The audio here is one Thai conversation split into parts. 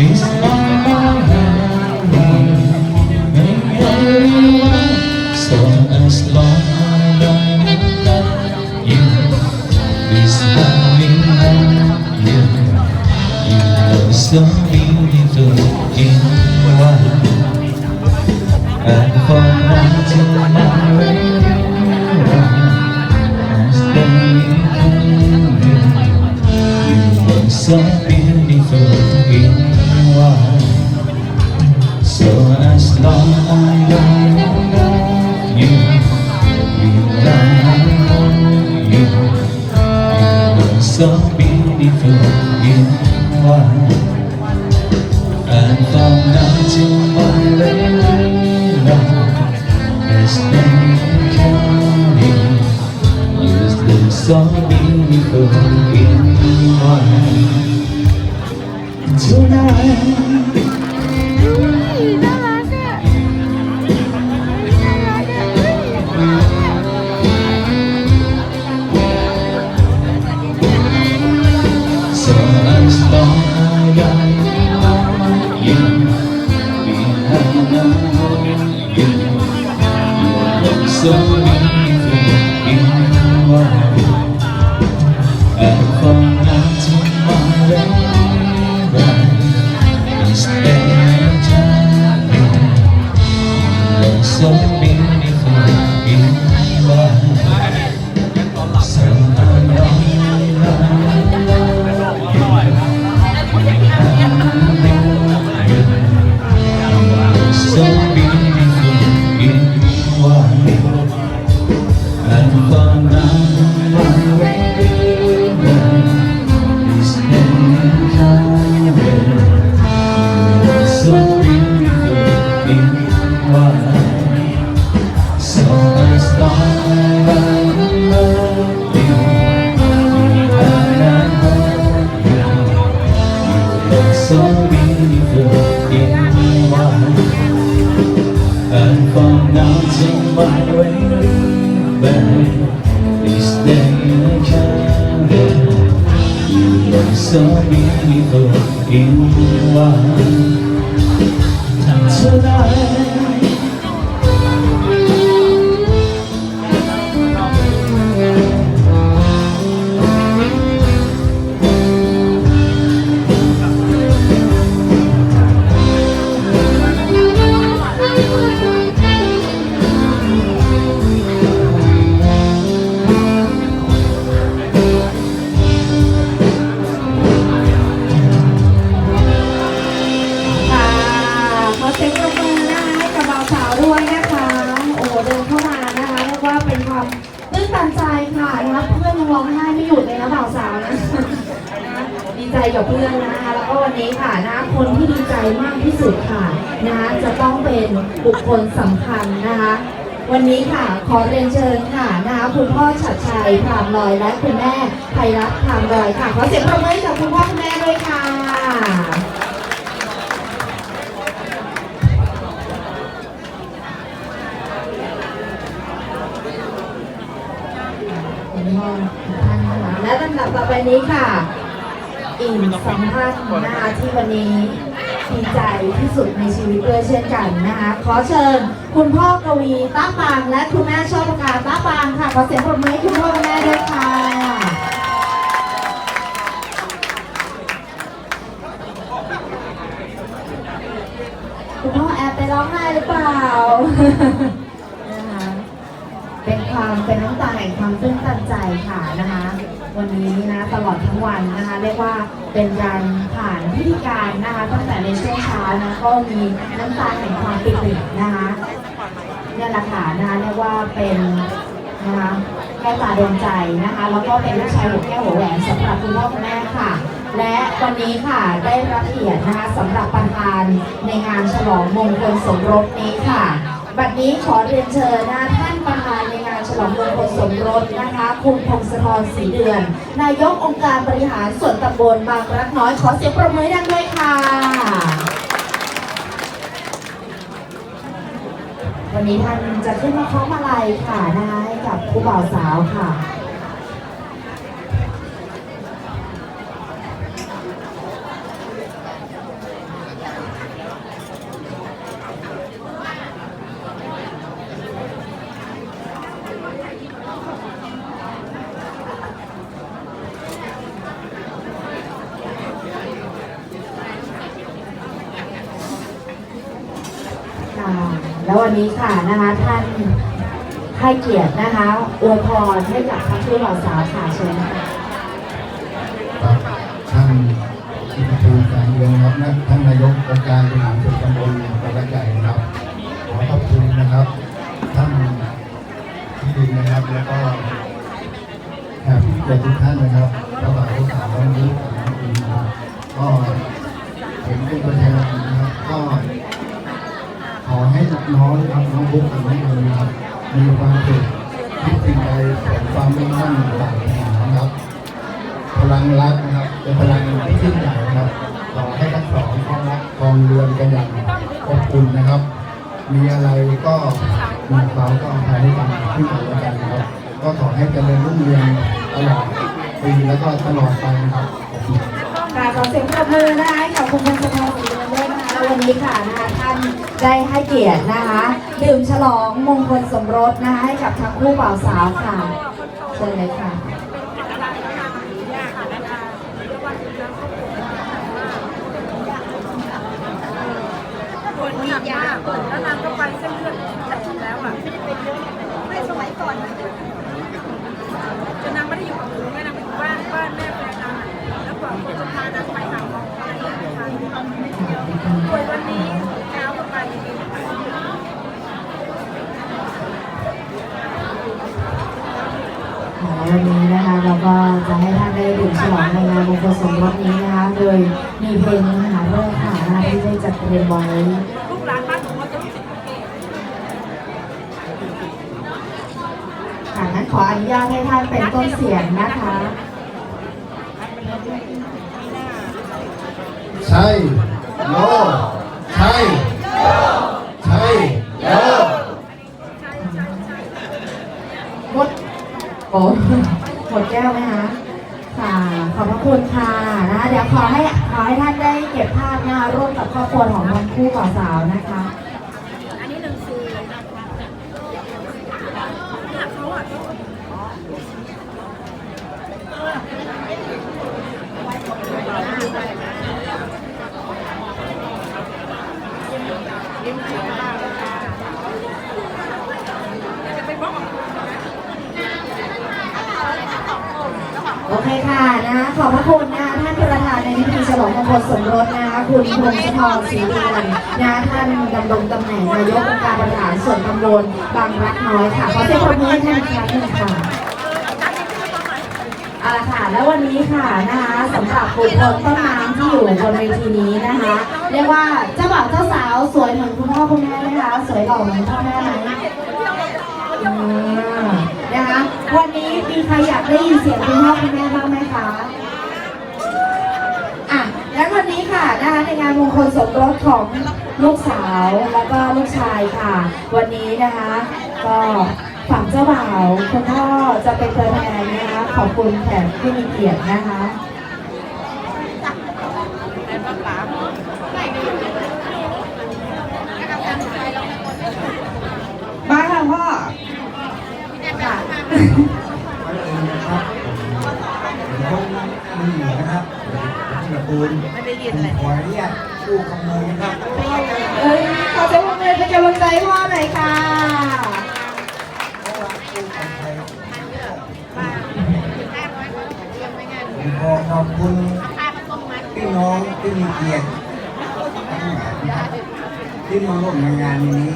Cristo. God. being 生命和意外， กับเพื่อนนะคะ แล้วก็วันนี้ค่ะนะคนที่ดีใจมากที่สุดค่ะนะคะจะต้องเป็นบุคคลสำคัญนะคะ วันนี้ค่ะขอเรียนเชิญค่ะนะคะคุณพ่อฉัดชัยพรามลอยและคุณแม่ไพรัตน์พรามลอยค่ะขอเสียงปรบมือให้กับคุณพ่อคุณแม่ด้วยค่ะและลำดับต่อไปนี้ค่ะ อีกสองท่านนะคะที่วันนี้ดีใจที่สุดในชีวิตด้วยเช่นกันนะคะ ขอเชิญ คุณพ่อกวีต้าปางและคุณแม่ชอบประกาศต้าปางค่ะขอเสียงปรบมือให้คุณพ่อคุณแม่ด้วยค่ะคุณพ่อแอบเป็นร้องไห้หรือเปล่านะคะเป็นความเป็นน้ำตาแห่งความตื้นตันใจค่ะนะคะ วันนี้นะตลอดทั้งวันนะคะเรียกว่าเป็นการผ่านพิธีการนะคะตั้งแต่ในช่วงเช้านะก็มีน้ำตาแห่งความปิตินะคะเนี่ยแหละค่ะนะคะเรียกว่าเป็นนะคะแก้วตาดวงใจนะคะแล้วก็เป็นลูกชายหัวแก้วหัวแหวนสำหรับคุณพ่อคุณแม่ค่ะ และวันนี้ค่ะได้รับเกียรตินะคะสำหรับประธานในงานฉลองมงคลสมรสนี้ค่ะ บัดนี้ขอเรียนเชิญนะท่าน ฉลองมงคลสมรสนะคะคุณพงศธรศรีเดือน นายกองค์การบริหารส่วนตำบลบางรักน้อยขอเสียงปรบมือดังด้วยค่ะ วันนี้ท่านจะขึ้นมาคล้องมาลัยค่ะนะคะให้กับผู้บ่าวสาวค่ะแล้ววั นนี้ค่ะคะ ท่านให้เกียรตินะคะอวยพรให้กับทั้งคู่บ่าสาวค่ะเชิญค่ะท่านที่ประชุมการเมืองครับนะท่านนายกองค์การบริหารส่วนตำบลบางกระใหญ่นะครับ ขอขอบคุณนะครับ ท่านที่ดินนะครับแล้วก็แขกผู้เกียรติทุกท่านนะครับเจ้าบ่าวเจ้าสาววันนี้ของน้องอินนะครับก็เห็นเป็นตัวแทนนะครับก็ อให้น้องครับน้องบุ๊กกับน้องเอิญนะครับมีความสุขคิดสิ่งใดสมความมุ่งมั่นปรารถนานะครับ พลังรักนะครับเป็นพลังที่ยิ่งใหญ่นะครับขอให้ทั้งสองครองรักครองเรือนกันอย่างอบอุ่นนะครับ มีอะไรก็มีเขาก็อภัยให้กันขึ้นไปแล้วกันนะครับ ก็ขอให้เจริญรุ่งเรืองตลอดปีแล้วก็ตลอดไปนะครับ ขอเสียงปรบมือนะคะให้กับคุณพงศธรศรีเดือนด้วยนะคะแล้ววันนี้ค่ะนะคะท่านได้ให้เกียรตินะคะดื่มฉลองมงคลสมรสนะคะให้กับทั้งคู่บ่าวสาวค่ะเชิญเลยค่ะ ปวดหนักมากแล้วนางก็ไปเส้นเลือดแตกแล้วอะไม่สมัยก่อนจนนางไม่ได้อยู่กับหนูแม่นางไปอยู่บ้านบ้านแม่แฟนนางแล้วกว่าคนจะพานางไปหาหมออะไรอย่างเงี้ยค่ะป่วยวันนี้เช้าก็ไป ค่ะแล้ววันนี้นะคะเราก็จะให้ท่านได้ดื่มฉลองในงานมงคลสมรสนี้นะคะ โดยมีเพลงมหาเลิกษ์ค่ะนะคะ ที่ไหมลูกหลานบ้านหนูก็จะรู้สึกเก่งค่ะงั้นขออนุญาตให้ท่านเป็นต้นเสียงนะคะ ใช่โลใช่ใช่โล หมดโอ้หมดแก้วไหมคะค่ะ ขอบพระคุณค่ะนะคะเดี๋ยวขอให้ขอให้ท่านได้เก็บภาพนะคะร่วมกับครอบครัวของทั้ง คู่บ่าวสาวนะคะอันนี้หนึ่งสี่เนี่เขาอะโอเคค่ะนะขอบพระคุณนะ ท่านประธานในพิธีฉลองมงคลสมรสนะคะคุณพงศธรศรีเดือนนะท่านดำรงตำแหน่งนายกองค์การบริหารส่วนตำบลบางรักน้อยค่ะขอเสียงปรบมือให้ท่านอีกครั้งหนึ่งค่ะเอาละค่ะแล้ววันนี้ค่ะนะคะสำหรับบุคคลต้นน้ำที่อยู่บนเวทีนี้นะคะ เรียกว่าเจ้าบ่าวเจ้าสาวสวยเหมือนคุณพ่อคุณแม่ไหมคะสวยหล่อเหมือนพ่อแม่ไหมอ่านะคะวันนี้มีใครอยากได้ยินเสียงคุณพ่อคุณแม่บ้างไหมคะ อะงั้นวันนี้ค่ะนะคะในงานมงคลสมรสของลูกสาวแล้วก็ลูกชายค่ะ วันนี้นะคะ ก็ฝั่งเจ้าบ่าวคุณพ่อจะเป็นตัวแทนนะคะขอบคุณแขกที่มีเกียรตินะคะ ผมกระตูนไม่ได้ยินผมเลยขออนุญาตผู้คำนวณนะครับเอ้ยขอเสียงปรบมือเลยเป็นกำลังใจให้พ่อหน่อยค่ะผมขอขอบคุณพี่น้องที่มีเกียรติทั้งหลายนะครับที่มาร่วมในงานนี้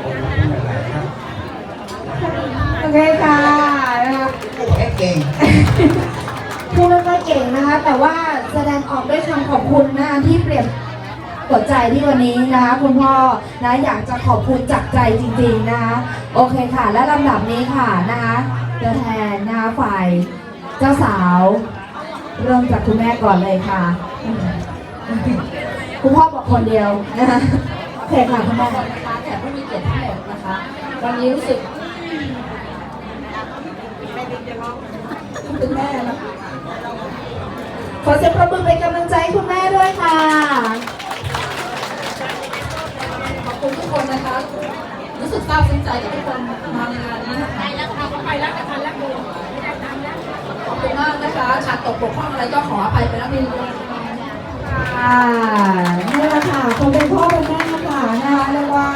ขอบคุณหลายๆครับโอเคค่ะนะคะแค่เก่งพูดแล้วก็เก่งนะคะแต่ว่า แสดงออกด้วยคำขอบคุณนะคะที่เปลี่ยนหัวใจที่วันนี้นะคะคุณพ่อนะอยากจะขอบคุณจากใจจริงๆนะคะโอเคค่ะ และลำดับนี้ค่ะนะคะตัวแทนนะคะฝ่ายเจ้าสาว เริ่มจากคุณแม่ก่อนเลยค่ะ คุณพ่อบอกคนเดียวนะคะโอเคค่ะคุณแม่นะคะแต่ผู้มีเกียรติทั้งหมดนะคะ วันนี้รู้สึกคุณแม่นะคะ ขอเสียงประมือเป็นกำลังใจให้คุณแม่ด้วยค่ะ ขอบคุณทุกคนนะคะ รู้สึกซาบซึ้งใจที่ทุกคนมาในงานนี้นะคะไปแล้วค่ะไปแล้วแต่ทันแล้วกูไม่ได้ตามแล้วขอบคุณมากนะคะขาดตกบกพร่องอะไรก็ขออภัยไปแล้วมี ค่ะนี่แหละค่ะคนเป็นพ่อเป็นแม่ค่ะนะคะเรียกว่า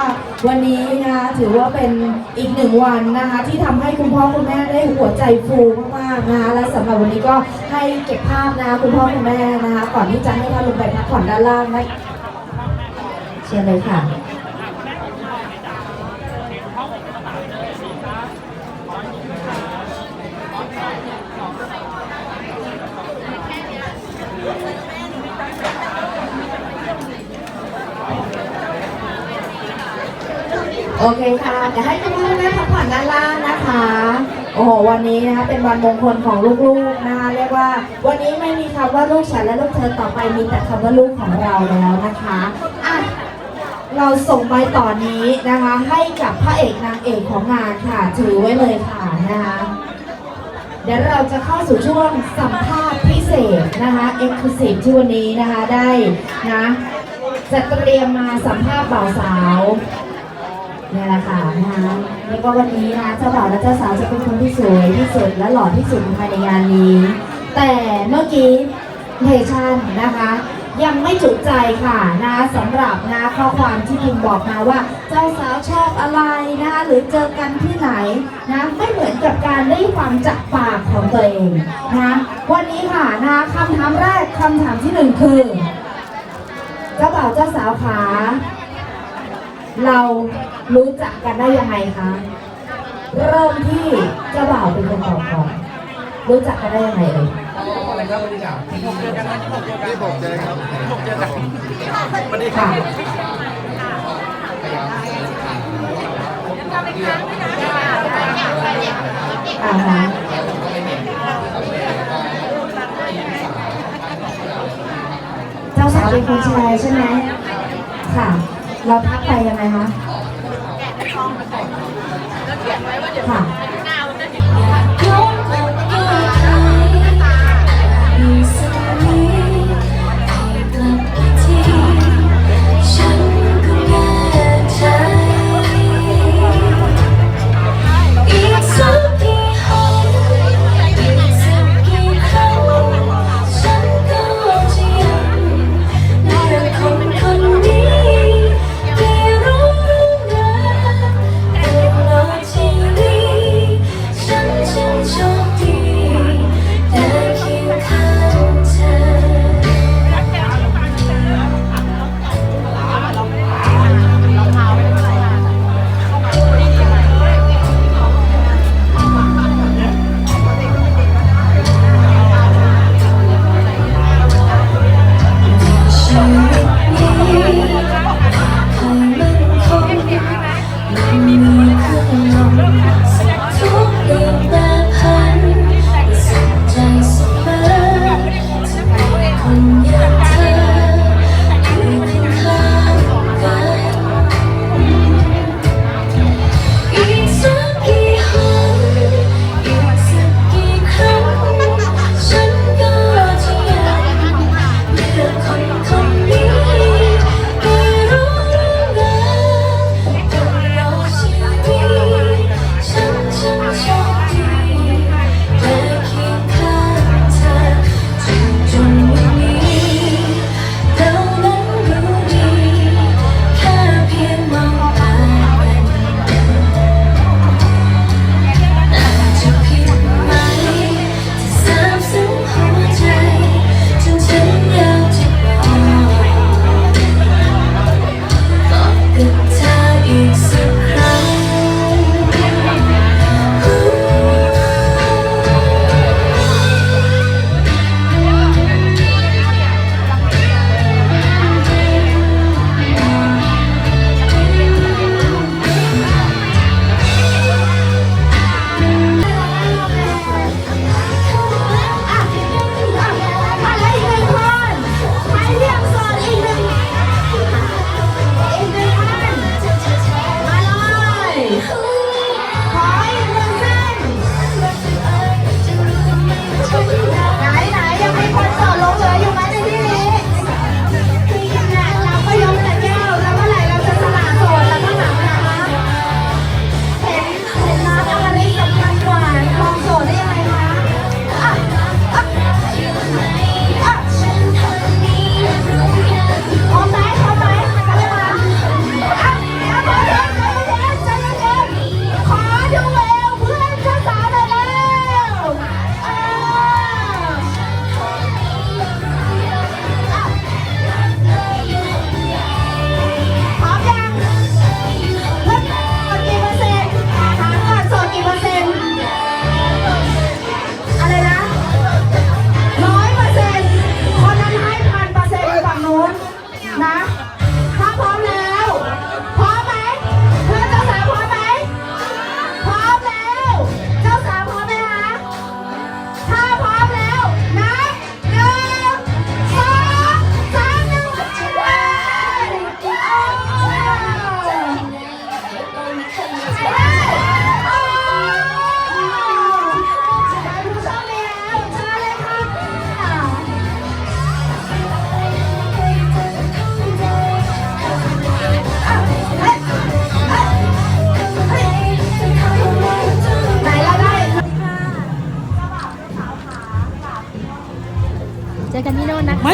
วันนี้นะคะถือว่าเป็นอีกหนึ่งวันนะคะที่ทำให้คุณพ่อคุณแม่ได้หัวใจฟูมากๆนะคะและสำหรับวันนี้ก็ให้เก็บภาพนะคะคุณพ่อคุณแม่นะคะก่อนที่จะให้ท่านลงไปพักผ่อนด้านล่างนะเชิญเลยค่ะ โอเคค่ะเดี๋ยวให้คุณพ่อคุณแม่พักผ่อนด้านล่างนะคะ โอ้โหวันนี้นะคะเป็นวันมงคลของลูกๆนะคะเรียกว่า วันนี้ไม่มีคำว่าลูกฉันและลูกเธอต่อไปมีแต่คำว่าลูกของเราแล้วนะคะอะเราส่งใบต่อนนี้นะคะ ให้กับพระเอกนางเอกของงานค่ะ ถือไว้เลยค่ะนะคะ เดี๋ยวเราจะเข้าสู่ช่วงสัมภาษณ์พิเศษนะคะเอ็กซ์คลูซีฟที่วันนี้นะคะได้นะจะเตรียมมาสัมภาษณ์บ่าวสาว นี่แหละค่ะนะคะแล้วก็วันนี้นะเจ้าบ่าวและเจ้าสาวจะเป็นคนที่สวยที่สุดและหล่อที่สุดภายในงานนี้ แต่เมื่อกี้เพชันนะคะ ยังไม่จุใจค่ะนะสำหรับนะข้อความที่พิมบอกมาว่า เจ้าสาวชอบอะไรนะคะหรือเจอกันที่ไหนนะไม่เหมือนกับการได้ฟังจากปากของตัวเองนะวันนี้ค่ะนะคำถามแรกคำถามที่หนึ่งคือ เจ้าบ่าวเจ้าสาวขา เรารู้จักกันได้ยังไงคะ เริ่มที่เจ้าบ่าวเป็นคนตอบก่อนรู้จักกันได้ยังไงเอ่ยค่ะอ่าฮะเจ้าสาวเป็นคนแชร์ใช่ไหมค่ะ เราทักไปยังไงคะค่ะ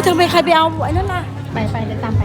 โน่นนะคะไปใครไปเอาไอ้นั่นล่ะ ไปไปเดี๋ยวตามไป